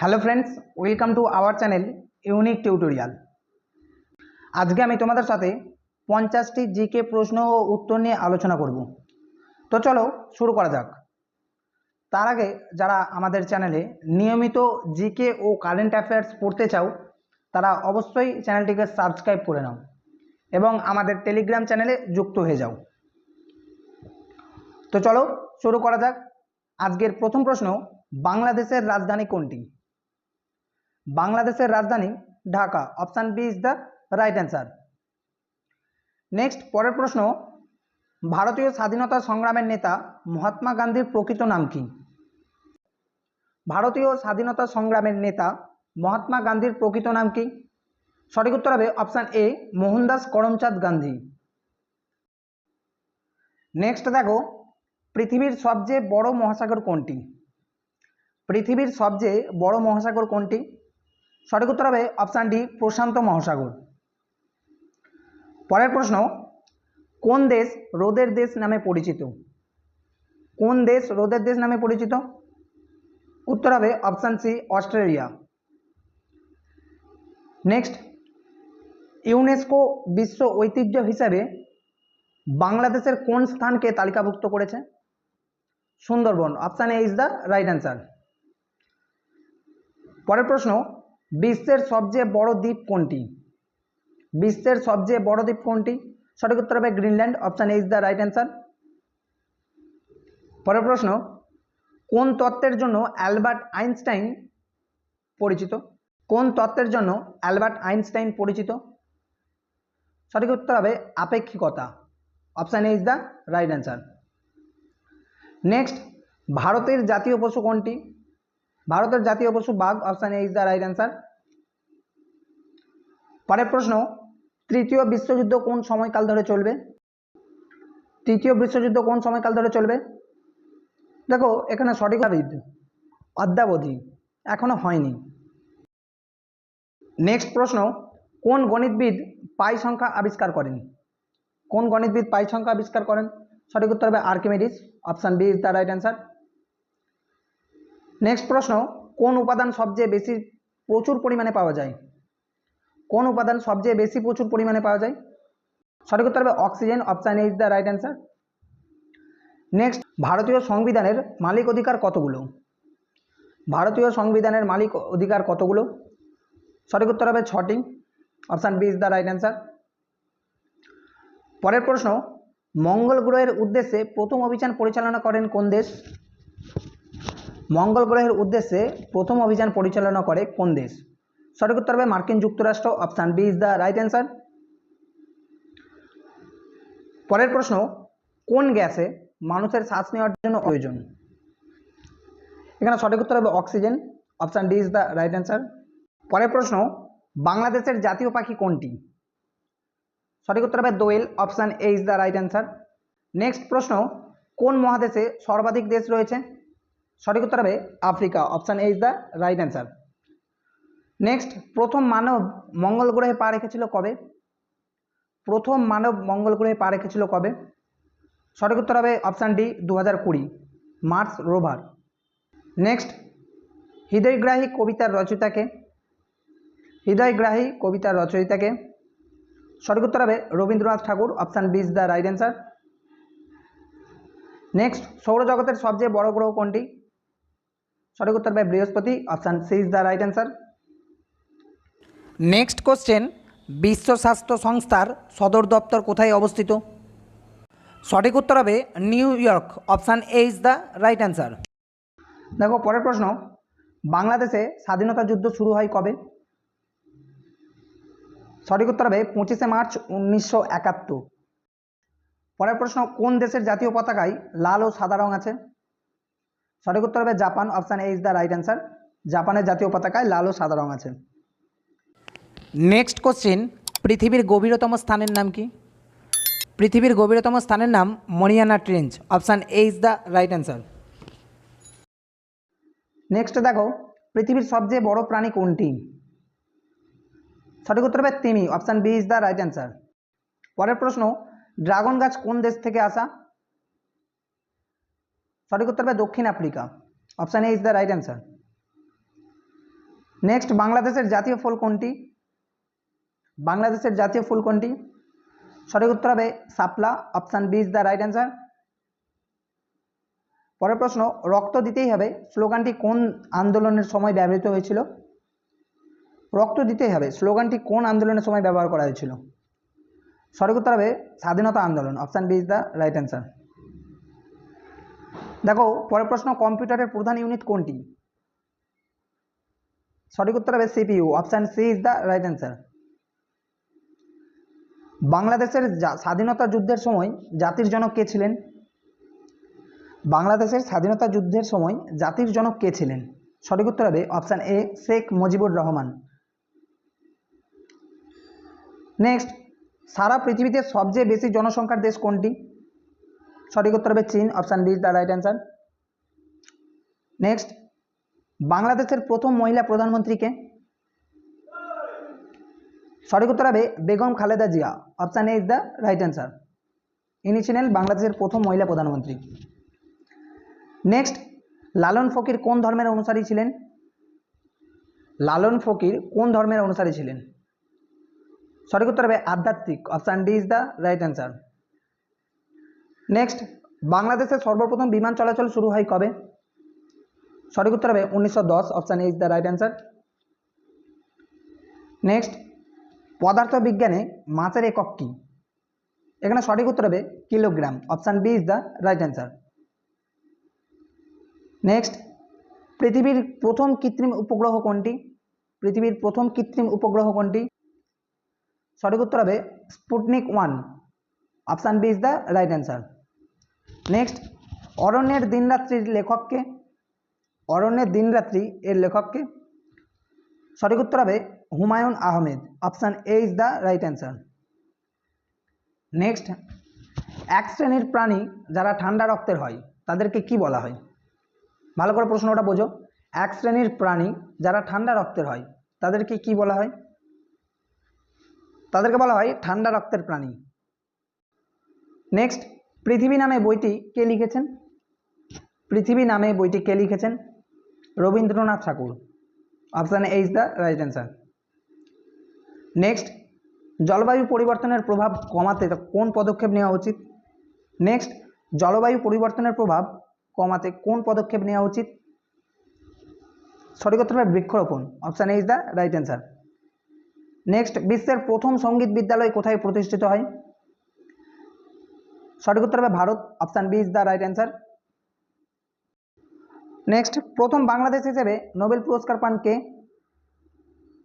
Hello friends welcome to our channel unique tutorial আজকে আমি তোমাদের সাথে পঞ্চাশটি জিকে প্রশ্ন ও উত্তর নিয়ে আলোচনা করব। তো চলো শুরু করা যাক। তার আগে যারা আমাদের চ্যানেলে নিয়মিত জিকে ও কারেন্ট অ্যাফেয়ার্স পড়তে চাও, তারা অবশ্যই চ্যানেলটিকে সাবস্ক্রাইব করে নাও এবং আমাদের টেলিগ্রাম চ্যানেলে যুক্ত হয়ে যাও। তো চলো শুরু করা যাক। আজকের প্রথম প্রশ্ন, বাংলাদেশের রাজধানী কোনটি? বাংলাদেশের রাজধানী Dhaka. Option B is the right answer next পরের প্রশ্ন, ভারতীয় স্বাধীনতা সংগ্রামের নেতা মহাত্মা গান্ধীর প্রকৃত নাম কি? ভারতীয় স্বাধীনতা সংগ্রামের নেতা মহাত্মা গান্ধীর প্রকৃত নাম কি? সঠিক উত্তর হবে option A Mohandas Karamchand Gandhi. Next দেখো, পৃথিবীর সবচেয়ে বড় মহাসাগর কোনটি? পৃথিবীর সবচেয়ে বড় মহাসাগর কোনটি? সঠিক উত্তর হবে অপশান ডি প্রশান্ত মহাসাগর। পরের প্রশ্ন, কোন দেশ রোদের দেশ নামে পরিচিত? কোন দেশ রোদের দেশ নামে পরিচিত? উত্তর হবে option C Australia. Next UNESCO বিশ্ব ঐতিহ্য হিসাবে বাংলাদেশের কোন স্থানকে তালিকাভুক্ত করেছে? Sundarban option A is the right answer পরের প্রশ্ন বিশ্বের সবচেয়ে বড় দ্বীপ কোনটি? বিশ্বের সবচেয়ে বড় দ্বীপ কোনটি? সঠিক উত্তর হবে Greenland. Option A is the right answer. পরের প্রশ্ন, কোন তত্ত্বের জন্য অ্যালবার্ট আইনস্টাইন পরিচিত? কোন তত্ত্বের জন্য অ্যালবার্ট আইনস্টাইন পরিচিত? সঠিক উত্তর হবে আপেক্ষিকতা। Option A is the right answer. Next, ভারতের জাতীয় পশু কোনটি? ভারতের জাতীয় পশু বাঘ option A is the right answer পরের প্রশ্ন, তৃতীয় বিশ্বযুদ্ধ কোন সময়কাল ধরে চলবে? তৃতীয় বিশ্বযুদ্ধ কোন সময়কাল ধরে চলবে? দেখো, এখানে সঠিকভাবে অদ্যাবধি, এখনও হয়নি। নেক্সট প্রশ্ন, কোন গণিতবিদ পাই সংখ্যা আবিষ্কার করেন? কোন গণিতবিদ পাই সংখ্যা আবিষ্কার করেন? সঠিক উত্তর হবে Archimedes option B is the right answer next প্রশ্ন, কোন উপাদান সবচেয়ে বেশি প্রচুর পরিমাণে পাওয়া যায়? কোন উপাদান সবচেয়ে বেশি প্রচুর পরিমাণে পাওয়া যায়? সঠিক উত্তর হবে oxygen, option is the right answer next ভারতীয় সংবিধানের মালিক অধিকার কতগুলো? ভারতীয় সংবিধানের মালিক অধিকার কতগুলো? সঠিক উত্তর হবে ছটি। Option B is the right answer পরের প্রশ্ন, মঙ্গল গ্রহের উদ্দেশ্যে প্রথম অভিযান পরিচালনা করেন কোন দেশ? মঙ্গল গ্রহের উদ্দেশ্যে প্রথম অভিযান পরিচালনা করে কোন দেশ? সঠিক উত্তর হবে মার্কিন যুক্তরাষ্ট্র। Option B is the right answer. পরের প্রশ্ন, কোন গ্যাসে মানুষের শ্বাস নেওয়ার জন্য প্রয়োজন? এখানে সঠিক উত্তর হবে oxygen. Option D is the right answer. পরের প্রশ্ন, বাংলাদেশের জাতীয় পাখি কোনটি? সঠিক উত্তর হবে দোয়েল। Option A is the right answer. Next প্রশ্ন, কোন মহাদেশে সর্বাধিক দেশ রয়েছে? সঠিক উত্তর হবে Africa. Option A is the right answer next প্রথম মানব মঙ্গল গ্রহে পা রেখেছিল কবে? প্রথম মানব মঙ্গল গ্রহে পা রেখেছিল কবে? সঠিক উত্তর হবে অপশান ডি দু হাজার কুড়ি, মার্স রোভার। নেক্সট হৃদয়গ্রাহী কবিতার রচয়িতাকে হৃদয়গ্রাহী কবিতার রচয়িতাকে সঠিক উত্তর হবে Rabindranath Thakur. Option B is the right answer next সৌরজগতের সবচেয়ে বড় গ্রহ কোনটি? সঠিক উত্তর হবে বৃহস্পতি option C is the right answer next question বিশ্ব স্বাস্থ্য সংস্থার সদর দপ্তর কোথায় অবস্থিত? সঠিক উত্তর হবে New York option A is the right answer দেখো, পরের প্রশ্ন, বাংলাদেশে স্বাধীনতা যুদ্ধ শুরু হয় কবে? সঠিক উত্তর হবে পঁচিশে মার্চ উনিশশো একাত্তর। পরের প্রশ্ন, কোন দেশের জাতীয় পতাকায় লাল ও সাদা রং আছে? সঠিক উত্তর হবে Japan option A is the right answer জাপানের জাতীয় পতাকায় লাল ও সাদা রং আছে। নেক্সট কোশ্চেন পৃথিবীর গভীরতম স্থানের নাম কি? পৃথিবীর গভীরতম স্থানের নাম Mariana Trench option A is the right answer next দেখো, পৃথিবীর সবচেয়ে বড় প্রাণী কোনটি? সঠিক উত্তর হবে তিমি option B is the right answer পরের প্রশ্ন, ড্রাগন গাছ কোন দেশ থেকে আসা? সঠিক উত্তর হবে দক্ষিণ Africa. Option A is the right answer next বাংলাদেশের জাতীয় ফুল কোনটি? বাংলাদেশের জাতীয় ফুল কোনটি? সঠিক উত্তর হবে সাপলা। Option B is the right answer পরের প্রশ্ন, রক্ত দিতেই হবে। স্লোগানটি কোন আন্দোলনের সময় ব্যবহৃত হয়েছিল? রক্ত দিতেই হবে। স্লোগানটি কোন আন্দোলনের সময় ব্যবহার করা হয়েছিল? সঠিক উত্তর হবে স্বাধীনতা আন্দোলন। Option B is the right answer দেখো, পরের প্রশ্ন কম্পিউটারের প্রধান ইউনিট কোনটি? সঠিক উত্তর হবে CPU option C is the right answer বাংলাদেশের স্বাধীনতা যুদ্ধের সময় জাতির জনক কে ছিলেন? বাংলাদেশের স্বাধীনতা যুদ্ধের সময় জাতির জনক কে ছিলেন? সঠিক উত্তর হবে option A Sheikh Mujibur Rahman. Next সারা পৃথিবীতে সবচেয়ে বেশি জনসংখ্যার দেশ কোনটি? সঠিক উত্তর হবে চীন option B the right answer next বাংলাদেশের প্রথম মহিলা প্রধানমন্ত্রীকে সঠিক উত্তর হবে Begum Khaleda Zia option A is the right answer ইনি ছিলেন বাংলাদেশের প্রথম মহিলা প্রধানমন্ত্রী। নেক্সট লালন ফকির কোন ধর্মের অনুসারী ছিলেন? লালন ফকির কোন ধর্মের অনুসারী ছিলেন? সঠিক উত্তর হবে আধ্যাত্মিক option D is the right answer next বাংলাদেশের সর্বপ্রথম বিমান চলাচল শুরু হয় কবে? সঠিক উত্তর হবে উনিশশো দশ option is the right answer next পদার্থবিজ্ঞানে মাছের একক কী? এখানে সঠিক উত্তর হবে kilogram option B is the right answer next পৃথিবীর প্রথম কৃত্রিম উপগ্রহ কোনটি? পৃথিবীর প্রথম কৃত্রিম উপগ্রহ কোনটি? সঠিক উত্তর হবে Sputnik one option B is the right answer next অরণ্যের দিনরাত্রির লেখককে, অরণ্যের দিনরাত্রি এর লেখককে। সঠিক উত্তর হবে Humayun Ahmed. Option A is the right answer next এক শ্রেণির প্রাণী যারা ঠান্ডা রক্তের হয়, তাদেরকে কি বলা হয়? ভালো করে প্রশ্নটা বোঝো। এক শ্রেণির প্রাণী যারা ঠান্ডা রক্তের হয়, তাদেরকে কি বলা হয়? তাদেরকে বলা হয় ঠান্ডা রক্তের প্রাণী। নেক্সট পৃথিবী নামে বইটি কে লিখেছেন? পৃথিবী নামে বইটি কে লিখেছেন? Rabindranath Thakur. Option A is the right answer next জলবায়ু পরিবর্তনের প্রভাব কমাতে কোন পদক্ষেপ নেওয়া উচিত? নেক্সট জলবায়ু পরিবর্তনের প্রভাব কমাতে কোন পদক্ষেপ নেওয়া উচিত? সঠিক হবে বৃক্ষরোপণ। Option A is the right answer next বিশ্বের প্রথম সংগীত বিদ্যালয় কোথায় প্রতিষ্ঠিত হয়? সঠিক উত্তর হবে Bharat option B is the right answer next প্রথম বাংলাদেশ হিসেবে নোবেল পুরস্কার পান কে?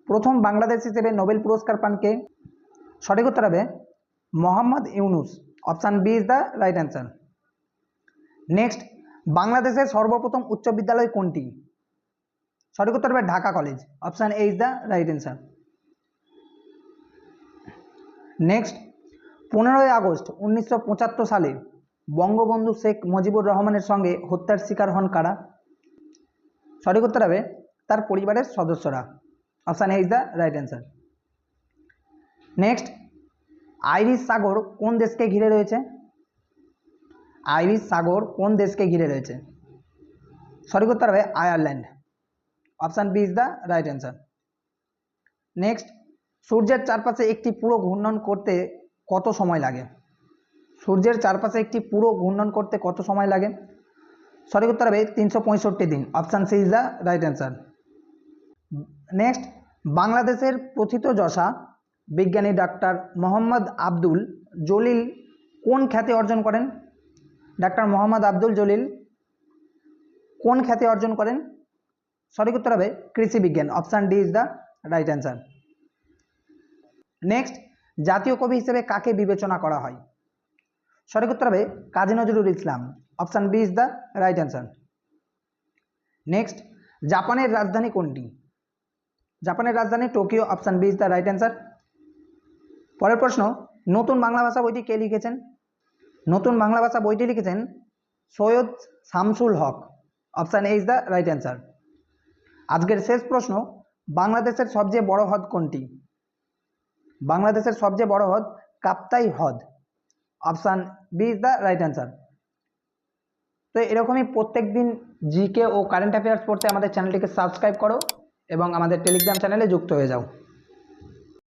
প্রথম বাংলাদেশ হিসেবে নোবেল পুরস্কার পান কে? সঠিক উত্তর হবে Mohammad Yunus option B is the right answer next বাংলাদেশের সর্বপ্রথম উচ্চ বিদ্যালয় কোনটি? সঠিক উত্তর হবে Dhaka college option A is the right answer next পনেরোই আগস্ট উনিশশো পঁচাত্তর সালে বঙ্গবন্ধু শেখ মুজিবুর রহমানের সঙ্গে হত্যার শিকার হন কারা? সঠিক উত্তর হবে তার পরিবারের সদস্যরা। Option A is the right answer next Irish সাগর কোন দেশকে ঘিরে রয়েছে? আইরিশ সাগর কোন দেশকে ঘিরে রয়েছে? সঠিক উত্তর হবে Ireland. Option B is the right answer next সূর্যের চারপাশে একটি পুরো ঘূর্ণন করতে কত সময় লাগে? সূর্যের চারপাশে একটি পুরো ঘূর্ণন করতে কত সময় লাগে? সঠিক উত্তর হবে তিনশো পঁয়ষট্টি দিন। Option C is the right answer next বাংলাদেশের প্রথিতযশা বিজ্ঞানী ডাক্তার মোহাম্মদ আব্দুল জলিল কোন খ্যাতি অর্জন করেন? ডাক্তার মোহাম্মদ আব্দুল জলিল কোন খ্যাতি অর্জন করেন? সঠিক উত্তর হবে কৃষি বিজ্ঞান। Option D is the right answer next জাতীয় কবি হিসেবে কাকে বিবেচনা করা হয়? সঠিক উত্তর হবে Kazi Nazrul Islam. Option B is the right answer next জাপানের রাজধানী কোনটি? জাপানের রাজধানী Tokyo. Option B is the right answer পরের প্রশ্ন, নতুন বাংলা ভাষা বইটি কে লিখেছেন? নতুন বাংলা ভাষা বইটি লিখেছেন Syed Shamsul Haq. Option A is the right answer আজকের শেষ প্রশ্ন, বাংলাদেশের সবচেয়ে বড় হ্রদ কোনটি? বাংলাদেশের সবচেয়ে বড় হ্রদ কাপ্তাই হ্রদ option B is the right answer. তো এরকমই প্রত্যেক দিন জিকে ও কারেন্ট অ্যাফেয়ার্স পড়তে আমাদের চ্যানেলটিকে সাবস্ক্রাইব করো এবং আমাদের টেলিগ্রাম চ্যানেলে যুক্ত হয়ে যাও।